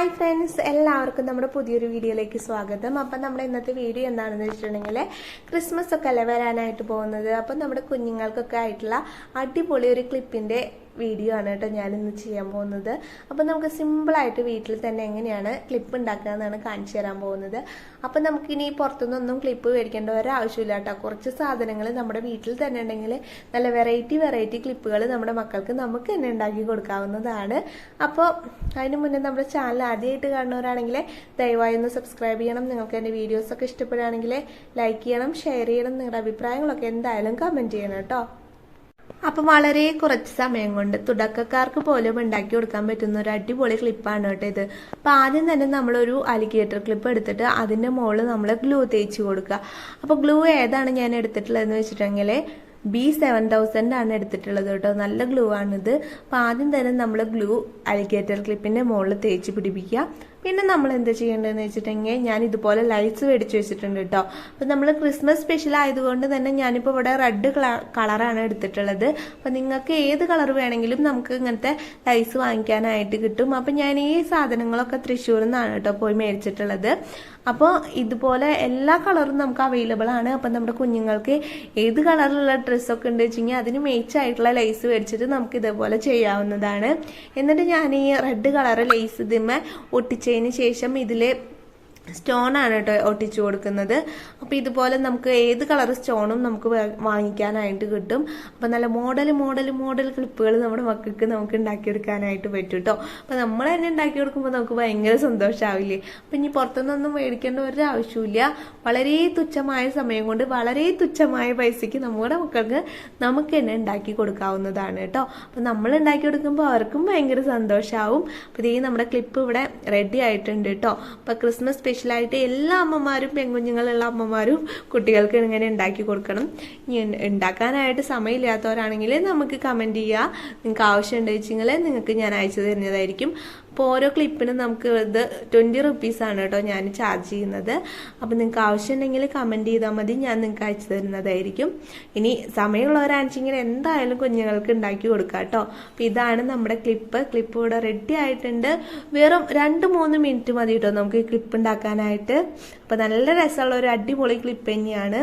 Hi friends എല്ലാവർക്കും നമ്മുടെ പുതിയൊരു വീഡിയോയിലേക്ക് സ്വാഗതം. അപ്പം നമ്മുടെ ഇന്നത്തെ വീഡിയോ എന്താണെന്ന് വെച്ചിട്ടുണ്ടെങ്കിൽ ക്രിസ്മസ് ഒക്കെ അല്ലേ വരാനായിട്ട് പോകുന്നത്? അപ്പം നമ്മുടെ കുഞ്ഞുങ്ങൾക്കൊക്കെ ആയിട്ടുള്ള അടിപൊളി ഒരു ക്ലിപ്പിന്റെ വീഡിയോ ആണ് കേട്ടോ ഞാൻ ഇന്ന് ചെയ്യാൻ പോകുന്നത്. അപ്പം നമുക്ക് സിമ്പിളായിട്ട് വീട്ടിൽ തന്നെ എങ്ങനെയാണ് ക്ലിപ്പ് ഉണ്ടാക്കുക എന്നാണ് കാണിച്ചു തരാൻ പോകുന്നത്. അപ്പം നമുക്കിനി പുറത്തുനിന്നൊന്നും ക്ലിപ്പ് മേടിക്കേണ്ട ഒരാവശ്യമില്ല കേട്ടോ. കുറച്ച് സാധനങ്ങൾ നമ്മുടെ വീട്ടിൽ തന്നെ ഉണ്ടെങ്കിൽ നല്ല വെറൈറ്റി വെറൈറ്റി ക്ലിപ്പുകൾ നമ്മുടെ മക്കൾക്ക് നമുക്ക് തന്നെ ഉണ്ടാക്കി കൊടുക്കാവുന്നതാണ്. അപ്പോൾ അതിന് മുന്നേ നമ്മുടെ ചാനൽ ആദ്യമായിട്ട് കാണുന്നവരാണെങ്കിൽ ദയവായി ഒന്ന് സബ്സ്ക്രൈബ് ചെയ്യണം. നിങ്ങൾക്ക് എന്റെ വീഡിയോസൊക്കെ ഇഷ്ടപ്പെടുകയാണെങ്കിൽ ലൈക്ക് ചെയ്യണം ഷെയർ ചെയ്യണം. നിങ്ങളുടെ അഭിപ്രായങ്ങളൊക്കെ എന്തായാലും കമന്റ് ചെയ്യണം കേട്ടോ. അപ്പം വളരെ കുറച്ച് സമയം കൊണ്ട് തുടക്കക്കാർക്ക് പോലും ഉണ്ടാക്കി കൊടുക്കാൻ പറ്റുന്ന ഒരു അടിപൊളി ക്ലിപ്പാണ് കേട്ടോ ഇത്. അപ്പോൾ ആദ്യം തന്നെ നമ്മളൊരു അലിഗേറ്റർ ക്ലിപ്പ് എടുത്തിട്ട് അതിന്റെ മുകളിൽ നമ്മൾ ഗ്ലൂ തേച്ച് കൊടുക്കുക. അപ്പോൾ ഗ്ലൂ ഏതാണ് ഞാൻ എടുത്തിട്ടുള്ളതെന്ന് വെച്ചിട്ടുണ്ടെങ്കിൽ ബി സെവൻ തൗസൻഡ് ആണ് എടുത്തിട്ടുള്ളത് കേട്ടോ. നല്ല ഗ്ലൂ ആണിത്. അപ്പോൾ ആദ്യം തന്നെ നമ്മൾ ഗ്ലൂ അലിഗേറ്റർ ക്ലിപ്പിന്റെ മുകളിൽ തേച്ച് പിടിപ്പിക്കുക. പിന്നെ നമ്മൾ എന്ത് ചെയ്യേണ്ടതെന്ന് വെച്ചിട്ടുണ്ടെങ്കിൽ ഞാൻ ഇതുപോലെ ലൈറ്റ്സ് മേടിച്ച് വെച്ചിട്ടുണ്ട് കേട്ടോ. അപ്പം നമ്മൾ ക്രിസ്മസ് സ്പെഷ്യൽ ആയതുകൊണ്ട് തന്നെ ഞാനിപ്പോൾ ഇവിടെ റെഡ് കളറാണ് എടുത്തിട്ടുള്ളത്. അപ്പം നിങ്ങൾക്ക് ഏത് കളർ വേണമെങ്കിലും നമുക്ക് ഇങ്ങനത്തെ ലൈറ്റ്സ് വാങ്ങിക്കാനായിട്ട് കിട്ടും. അപ്പം ഞാൻ ഈ സാധനങ്ങളൊക്കെ തൃശ്ശൂരിൽ നിന്നാണ് കേട്ടോ പോയി മേടിച്ചിട്ടുള്ളത്. അപ്പോൾ ഇതുപോലെ എല്ലാ കളറും നമുക്ക് അവൈലബിൾ ആണ്. അപ്പം നമ്മുടെ കുഞ്ഞുങ്ങൾക്ക് ഏത് കളറിലുള്ള ഡ്രസ്സൊക്കെ ഉണ്ട് വെച്ചെങ്കിൽ അതിന് മേച്ച് ആയിട്ടുള്ള ലേസ് മേടിച്ചിട്ട് നമുക്ക് ഇതേപോലെ ചെയ്യാവുന്നതാണ്. എന്നിട്ട് ഞാൻ ഈ റെഡ് കളർ ലേസ് ഇതിന്മേ ഒട്ടിച്ചതിന് ശേഷം ഇതിൽ സ്റ്റോൺ ആണ് കേട്ടോ ഒട്ടിച്ചു കൊടുക്കുന്നത്. അപ്പോൾ ഇതുപോലെ നമുക്ക് ഏത് കളർ സ്റ്റോണും നമുക്ക് വാങ്ങിക്കാനായിട്ട് കിട്ടും. അപ്പോൾ നല്ല മോഡൽ മോഡൽ മോഡൽ ക്ലിപ്പുകൾ നമ്മുടെ മക്കൾക്ക് നമുക്ക് ഉണ്ടാക്കിയെടുക്കാനായിട്ട് പറ്റും കേട്ടോ. അപ്പോൾ നമ്മൾ തന്നെ ഉണ്ടാക്കി കൊടുക്കുമ്പോൾ നമുക്ക് ഭയങ്കര സന്തോഷമാവില്ലേ അപ്പം ഇനി പുറത്തുനിന്നൊന്നും മേടിക്കേണ്ട ഒരു ആവശ്യമില്ല വളരെ തുച്ഛമായ സമയം കൊണ്ട് വളരെ തുച്ഛമായ പൈസയ്ക്ക് നമ്മുടെ മക്കൾക്ക് നമുക്ക് തന്നെ ഉണ്ടാക്കി കൊടുക്കാവുന്നതാണ് കേട്ടോ. അപ്പം നമ്മൾ ഉണ്ടാക്കി കൊടുക്കുമ്പോൾ അവർക്കും ഭയങ്കര സന്തോഷമാവും അപ്പോൾ ഇതേ നമ്മുടെ ക്ലിപ്പ് ഇവിടെ റെഡി ആയിട്ടുണ്ട് കേട്ടോ. അപ്പോൾ ക്രിസ്മസ് സ്പെഷ്യലായിട്ട് എല്ലാ അമ്മമാരും പെൺകുഞ്ഞുങ്ങളുള്ള അമ്മമാരും കുട്ടികൾക്ക് ഇങ്ങനെ ഉണ്ടാക്കി കൊടുക്കണം. ഉണ്ടാക്കാനായിട്ട് സമയമില്ലാത്തവരാണെങ്കിൽ നമുക്ക് കമന്റ് ചെയ്യുക നിങ്ങൾക്ക് ആവശ്യമുണ്ട് വെച്ചെങ്കിൽ നിങ്ങൾക്ക് ഞാൻ അയച്ചു തരുന്നതായിരിക്കും. അപ്പോൾ ഓരോ ക്ലിപ്പിനും നമുക്ക് ഇത് ട്വന്റി റുപ്പീസാണ് കേട്ടോ ഞാൻ ചാർജ് ചെയ്യുന്നത്. അപ്പോൾ നിങ്ങൾക്ക് ആവശ്യമുണ്ടെങ്കിൽ കമന്റ് ചെയ്താൽ മതി. ഞാൻ നിങ്ങൾക്ക് അയച്ചു തരുന്നതായിരിക്കും. ഇനി സമയമുള്ളവരാണെങ്കിൽ എന്തായാലും കുഞ്ഞുങ്ങൾക്ക് ഉണ്ടാക്കി കൊടുക്കാം കേട്ടോ അപ്പോൾ ഇതാണ് നമ്മുടെ ക്ലിപ്പ് ക്ലിപ്പ് ഇവിടെ റെഡി ആയിട്ടുണ്ട്. വെറും രണ്ട് മൂന്ന് മിനിറ്റ് മതി കേട്ടോ നമുക്ക് ക്ലിപ്പ് ഉണ്ടാക്കാനായിട്ട്. അപ്പോൾ നല്ല രസമുള്ള ഒരു അടിപൊളി ക്ലിപ്പ് തന്നെയാണ്.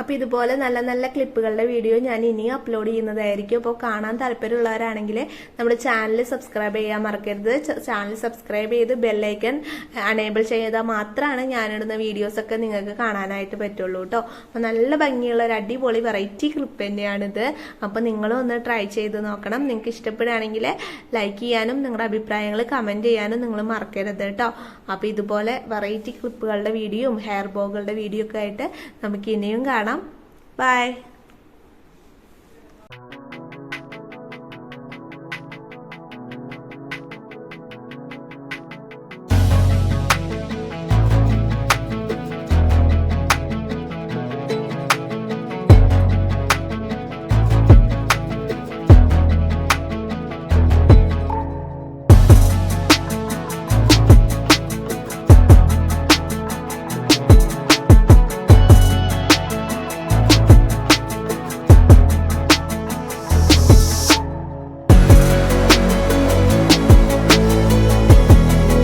അപ്പോൾ ഇതുപോലെ നല്ല നല്ല ക്ലിപ്പുകളുടെ വീഡിയോ ഞാൻ ഇനിയും അപ്ലോഡ് ചെയ്യുന്നതായിരിക്കും. അപ്പോൾ കാണാൻ താല്പര്യമുള്ളവരാണെങ്കിൽ നമ്മുടെ ചാനൽ സബ്സ്ക്രൈബ് ചെയ്യാൻ മറക്കരുത്. ചാനൽ സബ്സ്ക്രൈബ് ചെയ്ത് ബെല്ലൈക്കൺ അനേബിൾ ചെയ്താൽ മാത്രമാണ് ഞാനിടുന്ന വീഡിയോസൊക്കെ നിങ്ങൾക്ക് കാണാനായിട്ട് പറ്റുള്ളൂ കേട്ടോ അപ്പോൾ നല്ല ഭംഗിയുള്ള ഒരു അടിപൊളി വെറൈറ്റി ക്ലിപ്പ് തന്നെയാണിത്. അപ്പോൾ നിങ്ങളും ഒന്ന് ട്രൈ ചെയ്ത് നോക്കണം. നിങ്ങൾക്ക് ഇഷ്ടപ്പെടുകയാണെങ്കിൽ ലൈക്ക് ചെയ്യാനും നിങ്ങളുടെ അഭിപ്രായങ്ങൾ കമന്റ് ചെയ്യാനും നിങ്ങൾ മറക്കരുത് കേട്ടോ അപ്പോൾ ഇതുപോലെ വെറൈറ്റി ക്ലിപ്പുകളുടെ വീഡിയോയും ഹെയർ ബോഗുകളുടെ വീഡിയോ ഒക്കെ ആയിട്ട് നമുക്ക് ഇനിയും കാണാം. കാണാം. ബൈ.